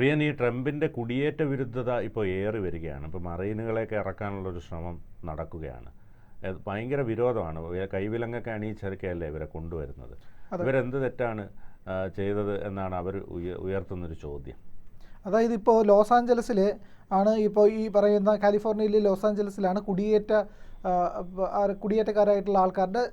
പ്രിയൻ ഈ ട്രംപിന്റെ കുടിയേറ്റ വിരുദ്ധത ഇപ്പോൾ ഏറി വരികയാണ്. ഇപ്പോൾ മറൈനുകളെയൊക്കെ ഇറക്കാനുള്ള ഒരു ശ്രമം നടക്കുകയാണ്. ഭയങ്കര വിരോധമാണ്. കൈവിലങ്ങൊക്കെ അണിയിച്ചൊക്കെയല്ലേ ഇവരെ കൊണ്ടുവരുന്നത്? ഇവരെന്ത് തെറ്റാണ് ചെയ്തത് എന്നാണ് അവർ ഉയ ഉയർത്തുന്നൊരു ചോദ്യം. അതായത് ഇപ്പോൾ ലോസ് ആഞ്ചലസിൽ ആണ് ഇപ്പോൾ ഈ പറയുന്ന കാലിഫോർണിയയിലെ ലോസ് ആഞ്ചലസിലാണ് കുടിയേറ്റ കുടിയേറ്റക്കാരായിട്ടുള്ള ആൾക്കാരുടെ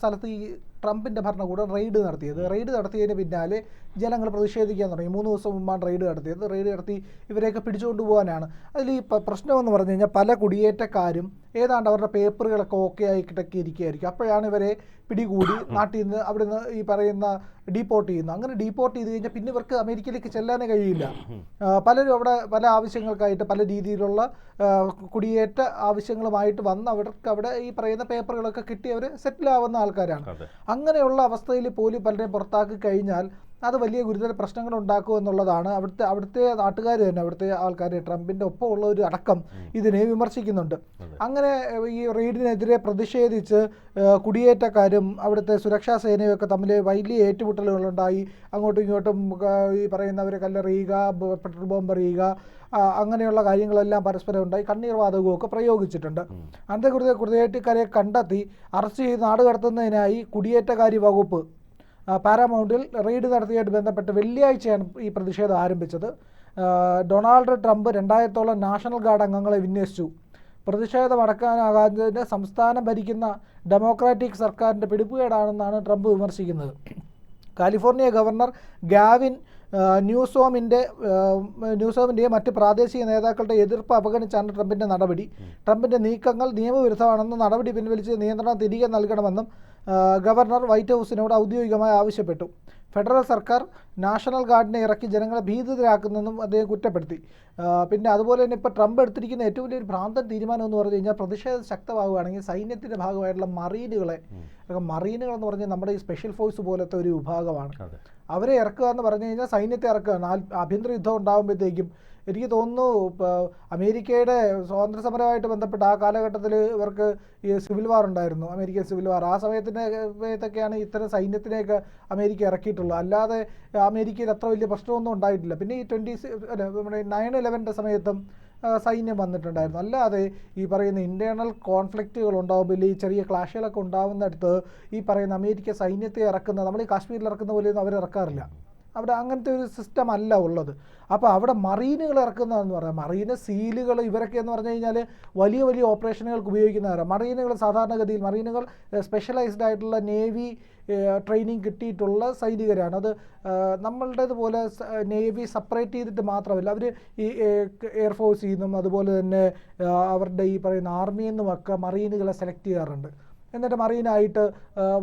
സ്ഥലത്ത് ഈ ട്രംപിന്റെ ഭരണകൂടം റെയ്ഡ് നടത്തിയത്. റെയ്ഡ് നടത്തിയതിന് പിന്നാലെ ജനങ്ങൾ പ്രതിഷേധിക്കാൻ തുടങ്ങി. മൂന്ന് ദിവസം മുമ്പാണ് റെയ്ഡ് നടത്തിയത്. റെയ്ഡ് നടത്തി ഇവരെയൊക്കെ പിടിച്ചുകൊണ്ട് പോകാനാണ് അതിൽ ഈ പ്രശ്നമെന്ന് പറഞ്ഞു കഴിഞ്ഞാൽ പല കുടിയേറ്റക്കാരും ഏതാണ്ട് അവരുടെ പേപ്പറുകളൊക്കെ ഓക്കെ ആയിട്ടൊക്കെ ഇരിക്കുകയായിരിക്കും അപ്പോഴാണ് ഇവരെ പിടികൂടി നാട്ടിൽ നിന്ന് അവിടെ നിന്ന് ഈ പറയുന്ന ഡീപ്പോർട്ട് ചെയ്യുന്നു. അങ്ങനെ ഡീപ്പോർട്ട് ചെയ്ത് കഴിഞ്ഞാൽ പിന്നെ ഇവർക്ക് അമേരിക്കയിലേക്ക് ചെല്ലാനേ കഴിയില്ല. പലരും അവിടെ പല ആവശ്യങ്ങൾക്കായിട്ട് പല രീതിയിലുള്ള കുടിയേറ്റ ആവശ്യങ്ങളുമായിട്ട് വന്ന് അവർക്ക് അവിടെ ഈ പറയുന്ന പേപ്പറുകളൊക്കെ കിട്ടി അവർ സെറ്റിൽ ആവുന്ന ആൾക്കാരാണ്. അങ്ങനെയുള്ള അവസ്ഥയിൽ പോലും പലരെയും പുറത്താക്കി കഴിഞ്ഞാൽ അത് വലിയ ഗുരുതര പ്രശ്നങ്ങൾ ഉണ്ടാക്കും എന്നുള്ളതാണ്. അവിടുത്തെ അവിടുത്തെ നാട്ടുകാർ തന്നെ അവിടുത്തെ ആൾക്കാർ ട്രംപിന്റെ ഒപ്പമുള്ള ഒരു അടക്കം ഇതിനെ വിമർശിക്കുന്നുണ്ട്. അങ്ങനെ ഈ റെയ്ഡിനെതിരെ പ്രതിഷേധിച്ച് കുടിയേറ്റക്കാരും അവിടുത്തെ സുരക്ഷാ സേനയും ഒക്കെ തമ്മിൽ വലിയ ഏറ്റുമുട്ടലുകളുണ്ടായി. അങ്ങോട്ടും ഇങ്ങോട്ടും ഈ പറയുന്നവരെ കല്ലെറിയുക പെട്രോൾ ബോംബ് എറിയുക അങ്ങനെയുള്ള കാര്യങ്ങളെല്ലാം പരസ്പരം ഉണ്ടായി. കണ്ണീർ വാതകവും ഒക്കെ പ്രയോഗിച്ചിട്ടുണ്ട്. അന്തേ കുറിച്ച് കുടിയേറ്റക്കാരെ കണ്ടെത്തി അറസ്റ്റ് ചെയ്ത് നാട് കടത്തുന്നതിനായി കുടിയേറ്റകാര്യ വകുപ്പ് പാരാമൗണ്ടിൽ റെയ്ഡ് നടത്തിയതായിട്ട് ബന്ധപ്പെട്ട് വെള്ളിയാഴ്ചയാണ് ഈ പ്രതിഷേധം ആരംഭിച്ചത്. ഡൊണാൾഡ് ട്രംപ് രണ്ടായിരത്തോളം നാഷണൽ ഗാർഡ് അംഗങ്ങളെ വിന്യസിച്ചു. പ്രതിഷേധം അടക്കാനാകാത്തതിന് സംസ്ഥാനം ഭരിക്കുന്ന ഡെമോക്രാറ്റിക് സർക്കാരിന്റെ പിടിപ്പുകേടാണെന്നാണ് ട്രംപ് വിമർശിക്കുന്നത്. കാലിഫോർണിയ ഗവർണർ ഗാവിൻ ന്യൂസോമിന്റെ ന്യൂസോമിന്റെയും മറ്റ് പ്രാദേശിക നേതാക്കളുടെ എതിർപ്പ് അവഗണിച്ചാണ് ട്രംപിന്റെ നടപടി. ട്രംപിന്റെ നീക്കങ്ങൾ നിയമവിരുദ്ധമാണെന്നും നടപടി പിൻവലിച്ച് നിയന്ത്രണം തിരികെ നൽകണമെന്നും ഗവർണർ വൈറ്റ് ഹൗസിനോട് ഔദ്യോഗികമായി ആവശ്യപ്പെട്ടു. ഫെഡറൽ സർക്കാർ നാഷണൽ ഗാർഡിനെ ഇറക്കി ജനങ്ങളെ ഭീതിതരാക്കുന്നെന്നും അദ്ദേഹം കുറ്റപ്പെടുത്തി. പിന്നെ അതുപോലെ തന്നെ ഇപ്പോൾ ട്രംപ് എടുത്തിരിക്കുന്ന ഏറ്റവും വലിയൊരു ഭ്രാന്തൻ തീരുമാനം എന്ന് പറഞ്ഞു കഴിഞ്ഞാൽ പ്രതിഷേധം ശക്തമാവുകയാണെങ്കിൽ സൈന്യത്തിന്റെ ഭാഗമായിട്ടുള്ള മറീനുകളെ മറീനുകൾ എന്ന് പറഞ്ഞാൽ നമ്മുടെ ഈ സ്പെഷ്യൽ ഫോഴ്സ് പോലത്തെ ഒരു വിഭാഗമാണ്. അവരെ ഇറക്കുക എന്ന് പറഞ്ഞു കഴിഞ്ഞാൽ സൈന്യത്തെ ഇറക്കുക. ആഭ്യന്തര യുദ്ധം ഉണ്ടാകുമ്പോഴത്തേക്കും എനിക്ക് തോന്നുന്നു അമേരിക്കയുടെ സ്വാതന്ത്ര്യ സമരമായിട്ട് ബന്ധപ്പെട്ട് ആ കാലഘട്ടത്തിൽ ഇവർക്ക് ഈ സിവിൽ വാർ ഉണ്ടായിരുന്നു. അമേരിക്കൻ സിവിൽ വാർ ആ സമയത്തിന്റെ സമയത്തൊക്കെയാണ് ഇത്തരം സൈന്യത്തിനെയൊക്കെ അമേരിക്ക ഇറക്കിയിട്ടുള്ളത്. അല്ലാതെ അമേരിക്കയിൽ അത്ര വലിയ പ്രശ്നമൊന്നും ഉണ്ടായിട്ടില്ല. പിന്നെ ഈ ട്വന്റി നമ്മുടെ നയൻ ഇലവന്റെ സമയത്തും സൈന്യം വന്നിട്ടുണ്ടായിരുന്നു. അല്ലാതെ ഈ പറയുന്ന ഇന്റേർണൽ കോൺഫ്ലിക്റ്റുകൾ ഉണ്ടാകുമ്പോൾ ഈ ചെറിയ ക്ലാഷുകളൊക്കെ ഉണ്ടാകുന്നിടത്ത് ഈ പറയുന്ന അമേരിക്ക സൈന്യത്തെ ഇറക്കുന്ന നമ്മൾ ഈ കാശ്മീരിൽ ഇറക്കുന്ന പോലെയൊന്നും അവർ ഇറക്കാറില്ല അവിടെ അങ്ങനത്തെ ഒരു സിസ്റ്റം അല്ല ഉള്ളത്. അപ്പോൾ അവിടെ മറീനുകൾ ഇറക്കുന്നതെന്ന് പറയാം. മറീന് സീലുകൾ ഇവരൊക്കെ എന്ന് പറഞ്ഞു കഴിഞ്ഞാൽ വലിയ വലിയ ഓപ്പറേഷനുകൾക്ക് ഉപയോഗിക്കുന്നവരാണ് മറീനുകൾ സാധാരണഗതിയിൽ മറീനുകൾ സ്പെഷ്യലൈസ്ഡ് ആയിട്ടുള്ള നേവി ട്രെയിനിങ് കിട്ടിയിട്ടുള്ള സൈനികരാണ്. അത് നമ്മളുടേതുപോലെ നേവി സെപ്പറേറ്റ് ചെയ്തിട്ട് മാത്രമല്ല അവർ ഈ എയർഫോഴ്സിൽ നിന്നും അതുപോലെ തന്നെ അവരുടെ ഈ പറയുന്ന ആർമിയിൽ നിന്നുമൊക്കെ മറീനുകളെ സെലക്ട് ചെയ്യാറുണ്ട്. എന്നിട്ട് മറീനായിട്ട്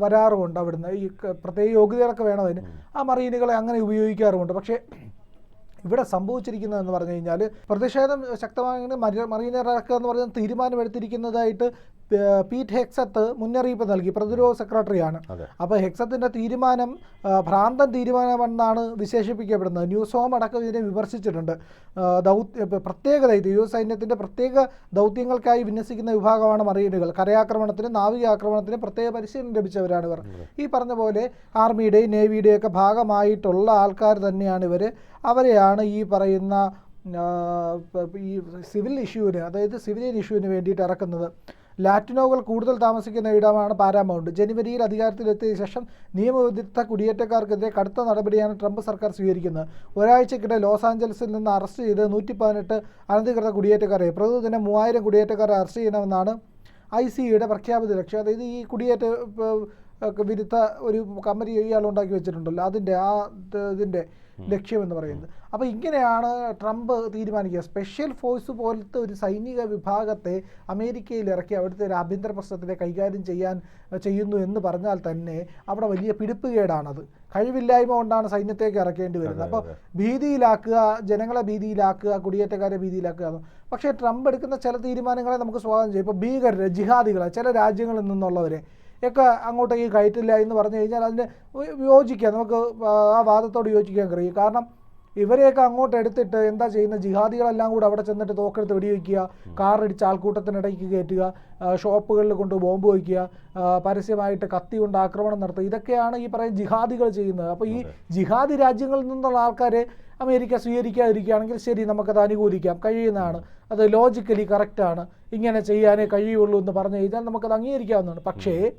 വരാറുമുണ്ട് അവിടുന്ന്. ഈ പ്രത്യേക യോഗ്യതകളൊക്കെ വേണം അതിന്. ആ മറീനുകളെ അങ്ങനെ ഉപയോഗിക്കാറുമുണ്ട്. പക്ഷേ ഇവിടെ സംഭവിച്ചിരിക്കുന്നതെന്ന് പറഞ്ഞു കഴിഞ്ഞാൽ പ്രതിഷേധം ശക്തമായി മറീനറക്കുക എന്ന് പറഞ്ഞാൽ തീരുമാനമെടുത്തിരിക്കുന്നതായിട്ട് പീറ്റ് ഹെക്സത്ത് മുന്നറിയിപ്പ് നൽകി. പ്രതിരോധ സെക്രട്ടറിയാണ്. അപ്പോൾ ഹെക്സത്തിന്റെ തീരുമാനം ഭ്രാന്തൻ തീരുമാനമെന്നാണ് വിശേഷിപ്പിക്കപ്പെടുന്നത്. ന്യൂസ് ഹോം അടക്കം ഇതിനെ വിമർശിച്ചിട്ടുണ്ട്. ദൗത് ദൗത്യ പ്രത്യേക ദൗത്യം യു എസ് സൈന്യത്തിന്റെ പ്രത്യേക ദൗത്യങ്ങൾക്കായി വിന്യസിക്കുന്ന വിഭാഗമാണ് മറീനുകൾ കരയാക്രമണത്തിന് നാവികാക്രമണത്തിന് പ്രത്യേക പരിശീലനം ലഭിച്ചവരാണ് ഇവർ. ഈ പറഞ്ഞ പോലെ ആർമിയുടെയും നേവിയുടെയും ഒക്കെ ഭാഗമായിട്ടുള്ള ആൾക്കാർ തന്നെയാണ് ഇവർ അവരെയാണ് ഈ പറയുന്ന ഈ സിവിൽ ഇഷ്യൂവിന് അതായത് സിവിലിയൻ ഇഷ്യൂവിന് വേണ്ടിയിട്ട് ഇറക്കുന്നത്. ലാറ്റിനോകൾ കൂടുതൽ താമസിക്കുന്ന ഇടമാണ് പാരാമൗണ്ട്. ജനുവരിയിൽ അധികാരത്തിലെത്തിയ ശേഷം നിയമവിരുദ്ധ കുടിയേറ്റക്കാർക്കെതിരെ കടുത്ത നടപടിയാണ് ട്രംപ് സർക്കാർ സ്വീകരിക്കുന്നത്. ഒരാഴ്ചക്കിടെ ലോസ് ആഞ്ചലസിൽ നിന്ന് അറസ്റ്റ് ചെയ്ത് നൂറ്റി പതിനെട്ട് അനധികൃത കുടിയേറ്റക്കാരെ പ്രതിദിനം മൂവായിരം കുടിയേറ്റക്കാരെ അറസ്റ്റ് ചെയ്യണമെന്നാണ് ഐ സിയുടെ പ്രഖ്യാപിത ലക്ഷ്യം. അതായത് ഈ കുടിയേറ്റ വിരുദ്ധ ഒരു കമ്പനി ഇയാൾ ഉണ്ടാക്കി വെച്ചിട്ടുണ്ടല്ലോ. അതിന്റെ ആ ഇത് ഇതിന്റെ ലക്ഷ്യം എന്ന് പറയുന്നത്. അപ്പോൾ ഇങ്ങനെയാണ് ട്രംപ് തീരുമാനിക്കുക. സ്പെഷ്യൽ ഫോഴ്സ് പോലത്തെ ഒരു സൈനിക വിഭാഗത്തെ അമേരിക്കയിൽ ഇറക്കി അവിടുത്തെ ഒരു ആഭ്യന്തര പ്രശ്നത്തിനെ കൈകാര്യം ചെയ്യാൻ ചെയ്യുന്നു എന്ന് പറഞ്ഞാൽ തന്നെ അവിടെ വലിയ പിടിപ്പുകേടാണത് കഴിവില്ലായ്മ കൊണ്ടാണ് സൈന്യത്തേക്ക് ഇറക്കേണ്ടി വരുന്നത്. അപ്പോൾ ഭീതിയിലാക്കുക ജനങ്ങളെ ഭീതിയിലാക്കുക കുടിയേറ്റക്കാരെ ഭീതിയിലാക്കുക. പക്ഷേ ട്രംപ് എടുക്കുന്ന ചില തീരുമാനങ്ങളെ നമുക്ക് സ്വാഗതം ചെയ്യും. ഇപ്പോൾ ഭീകരരെ ജിഹാദികളെ ചില രാജ്യങ്ങളിൽ നിന്നുള്ളവരെ. ഒക്കെ അങ്ങോട്ടേക്ക് കയറ്റില്ല എന്ന് പറഞ്ഞു കഴിഞ്ഞാൽ അതിന് യോജിക്കാം. നമുക്ക് ആ വാദത്തോട് യോജിക്കാൻ കഴിയും. കാരണം ഇവരെയൊക്കെ അങ്ങോട്ട് എടുത്തിട്ട് എന്താ ചെയ്യുന്നത്? ജിഹാദികളെല്ലാം കൂടെ അവിടെ ചെന്നിട്ട് തോക്കെടുത്ത് വെടിവെക്കുക കാറിടിച്ച് ആൾക്കൂട്ടത്തിനിടയ്ക്ക് കയറ്റുക ഷോപ്പുകളിൽ കൊണ്ട് ബോംബ് വയ്ക്കുക പരസ്യമായിട്ട് കത്തി കൊണ്ട് ആക്രമണം നടത്തുക. ഇതൊക്കെയാണ് ഈ പറയുന്ന ജിഹാദികൾ ചെയ്യുന്നത്. അപ്പോൾ ഈ ജിഹാദി രാജ്യങ്ങളിൽ നിന്നുള്ള ആൾക്കാരെ അമേരിക്ക സ്വീകരിക്കാതിരിക്കുകയാണെങ്കിൽ ശരി നമുക്കത് അനുകൂലിക്കാം. കഴിയുന്നതാണ്. അത് ലോജിക്കലി കറക്റ്റാണ് ഇങ്ങനെ ചെയ്യാനേ കഴിയുള്ളൂ എന്ന് പറഞ്ഞു കഴിഞ്ഞാൽ നമുക്കത് അംഗീകരിക്കാവുന്നതാണ്. പക്ഷേ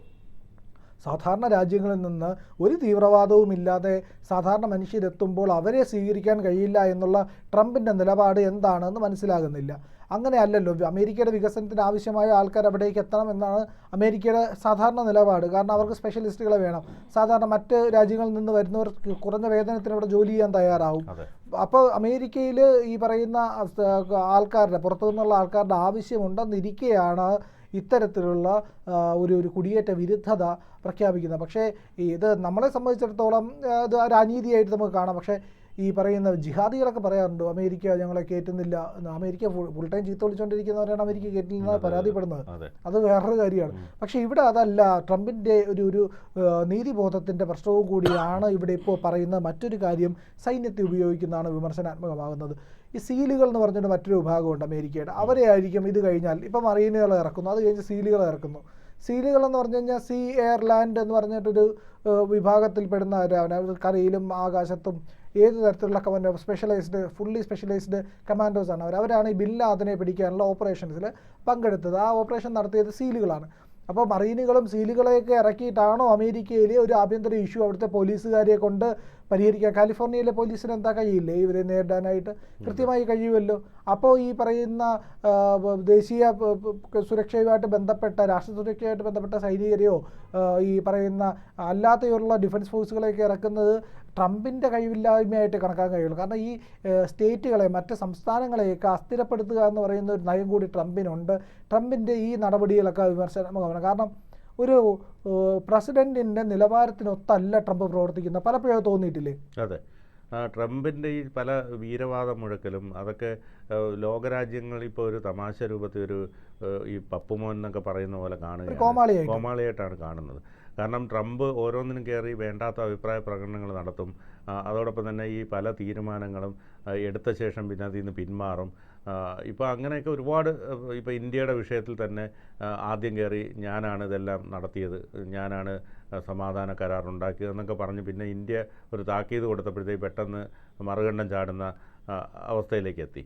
സാധാരണ രാജ്യങ്ങളിൽ നിന്ന് ഒരു തീവ്രവാദവും ഇല്ലാതെ സാധാരണ മനുഷ്യരെത്തുമ്പോൾ അവരെ സ്വീകരിക്കാൻ കഴിയില്ല എന്നുള്ള ട്രംപിന്റെ നിലപാട് എന്താണെന്ന് മനസ്സിലാകുന്നില്ല. അങ്ങനെയല്ലല്ലോ. അമേരിക്കയുടെ വികസനത്തിന് ആവശ്യമായ ആൾക്കാർ അവിടേക്ക് എത്തണം എന്നാണ് അമേരിക്കയുടെ സാധാരണ നിലപാട്. കാരണം അവർക്ക് സ്പെഷ്യലിസ്റ്റുകളെ വേണം. സാധാരണ മറ്റ് രാജ്യങ്ങളിൽ നിന്ന് വരുന്നവർക്ക് കുറഞ്ഞ വേതനത്തിന് അവിടെ ജോലി ചെയ്യാൻ തയ്യാറാവും. അപ്പോൾ അമേരിക്കയിൽ ഈ പറയുന്ന ആൾക്കാരുടെ പുറത്തു നിന്നുള്ള ആൾക്കാരുടെ ആവശ്യമുണ്ടെന്നിരിക്കെയാണ് ഇത്തരത്തിലുള്ള ഒരു ഒരു കുടിയേറ്റ വിരുദ്ധത പ്രഖ്യാപിക്കുന്നത്. പക്ഷേ ഇത് നമ്മളെ സംബന്ധിച്ചിടത്തോളം ഇത് ഒരു അനീതിയായിട്ട് നമുക്ക് കാണാം. പക്ഷേ ഈ പറയുന്ന ജിഹാദികളൊക്കെ പറയാറുണ്ട് അമേരിക്ക ഞങ്ങളെ കയറ്റുന്നില്ല അമേരിക്ക ഫുൾ ടൈം ചീത്ത വിളിച്ചുകൊണ്ടിരിക്കുന്നവരാണ് അമേരിക്ക കയറ്റില്ല എന്നാണ് പരാതിപ്പെടുന്നത്. അതെ. വേറൊരു കാര്യമാണ്. പക്ഷേ ഇവിടെ അതല്ല ട്രംപിന്റെ ഒരു ഒരു നീതിബോധത്തിന്റെ പ്രശ്നവും കൂടിയാണ് ഇവിടെ ഇപ്പോൾ പറയുന്ന മറ്റൊരു കാര്യം സൈന്യത്തെ ഉപയോഗിക്കുന്നതാണ് വിമർശനാത്മകമാകുന്നത്. ഈ സീലുകൾ എന്ന് പറഞ്ഞിട്ട് മറ്റൊരു വിഭാഗമുണ്ട് അമേരിക്കയുടെ. അവരെ ആയിരിക്കും ഇത് കഴിഞ്ഞാൽ. ഇപ്പം മറീനുകൾ ഇറക്കുന്നു. അത് കഴിഞ്ഞ് സീലുകൾ ഇറക്കുന്നു. സീലുകൾ എന്ന് പറഞ്ഞു കഴിഞ്ഞാൽ സീ എയർ ലാൻഡ് എന്ന് പറഞ്ഞിട്ടൊരു വിഭാഗത്തിൽപ്പെടുന്ന അവർ കരയിലും ആകാശത്തും ഏത് തരത്തിലുള്ള commando specialised fully specialised commandos ആണ്. അവർ അവരാണ് ഈ ബില്ലാദിനെ ലാദനെ പിടിക്കാനുള്ള ഓപ്പറേഷൻസിൽ പങ്കെടുത്തത്. ആ ഓപ്പറേഷൻ നടത്തിയത് സീലുകളാണ് അപ്പോൾ മറീനുകളും സീലുകളെയൊക്കെ ഇറക്കിയിട്ടാണോ അമേരിക്കയിലെ ഒരു ആഭ്യന്തര ഇഷ്യൂ അവിടുത്തെ പോലീസുകാരെ കൊണ്ട് പരിഹരിക്കുക കാലിഫോർണിയയിലെ പോലീസിന് എന്താ കഴിയില്ലേ? ഇവരെ നേരിടാനായിട്ട് കൃത്യമായി കഴിയുമല്ലോ. അപ്പോൾ ഈ പറയുന്ന ദേശീയ സുരക്ഷയുമായിട്ട് ബന്ധപ്പെട്ട രാഷ്ട്ര സുരക്ഷയുമായിട്ട് ബന്ധപ്പെട്ട സൈനികരെയോ ഈ പറയുന്ന അല്ലാത്തയുള്ള ഡിഫൻസ് ഫോഴ്സുകളെയൊക്കെ ഇറക്കുന്നത് ട്രംപിന്റെ കഴിവില്ലായ്മയായിട്ട് കണക്കാൻ കഴിയുള്ളൂ. കാരണം ഈ സ്റ്റേറ്റുകളെ മറ്റ് സംസ്ഥാനങ്ങളെയൊക്കെ അസ്ഥിരപ്പെടുത്തുക എന്ന് പറയുന്ന ഒരു നയം കൂടി ട്രംപിനുണ്ട്. ട്രംപിന്റെ ഈ നടപടികളൊക്കെ വിമർശനാത്മകമാണ്. കാരണം ഒരു പ്രസിഡന്റിന്റെ നിലവാരത്തിനൊത്തല്ല ട്രംപ് പ്രവർത്തിക്കുന്ന പലപ്പോഴും തോന്നിയിട്ടില്ലേ? അതെ. ട്രംപിന്റെ ഈ പല വീരവാദ മുഴക്കലും അതൊക്കെ ലോകരാജ്യങ്ങൾ ഇപ്പോൾ ഒരു തമാശ രൂപത്തിൽ ഒരു ഈ പപ്പുമോൻ എന്നൊക്കെ പറയുന്ന പോലെ കാണുക കോമാളിയായിട്ട്. കോമാളിയായിട്ടാണ് കാണുന്നത്. കാരണം ട്രംപ് ഓരോന്നിനും കയറി വേണ്ടാത്ത അഭിപ്രായ പ്രകടനങ്ങൾ നടത്തും. അതോടൊപ്പം തന്നെ ഈ പല തീരുമാനങ്ങളും എടുത്ത ശേഷം പിന്നെ അതിൽ നിന്ന് പിന്മാറും. ഇപ്പോൾ അങ്ങനെയൊക്കെ ഒരുപാട് ഇപ്പോൾ ഇന്ത്യയുടെ വിഷയത്തിൽ തന്നെ ആദ്യം കയറി ഞാനാണ് ഇതെല്ലാം നടത്തിയത്. ഞാനാണ് സമാധാന കരാർ ഉണ്ടാക്കിയതെന്നൊക്കെ പറഞ്ഞ് പിന്നെ ഇന്ത്യ ഒരു താക്കീത് കൊടുത്തപ്പോഴത്തേക്ക് പെട്ടെന്ന് മറുകണ്ഠം ചാടുന്ന അവസ്ഥയിലേക്ക് എത്തി.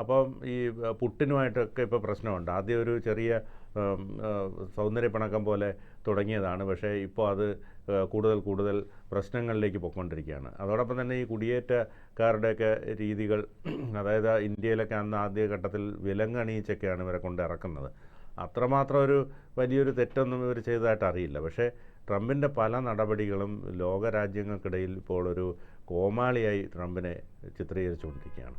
അപ്പം ഈ പുട്ടിനുമായിട്ടൊക്കെ ഇപ്പോൾ പ്രശ്നമുണ്ട്. ആദ്യം ഒരു ചെറിയ സൗന്ദര്യപ്പണക്കം പോലെ തുടങ്ങിയതാണ്. പക്ഷേ ഇപ്പോൾ അത് കൂടുതൽ കൂടുതൽ പ്രശ്നങ്ങളിലേക്ക് പൊയ്ക്കൊണ്ടിരിക്കുകയാണ്. അതോടൊപ്പം തന്നെ ഈ കുടിയേറ്റക്കാരുടെയൊക്കെ രീതികൾ അതായത് ഇന്ത്യയിലൊക്കെ അന്ന് ആദ്യഘട്ടത്തിൽ വിലങ്ങണിയിച്ചൊക്കെയാണ് ഇവരെ കൊണ്ട് ഇറക്കുന്നത്. അത്രമാത്രം ഒരു വലിയൊരു തെറ്റൊന്നും ഇവർ ചെയ്തതായിട്ട് അറിയില്ല. പക്ഷേ ട്രംപിന്റെ പല നടപടികളും ലോകരാജ്യങ്ങൾക്കിടയിൽ ഇപ്പോൾ ഒരു കോമാളിയായി ട്രംപിനെ ചിത്രീകരിച്ചുകൊണ്ടിരിക്കുകയാണ്.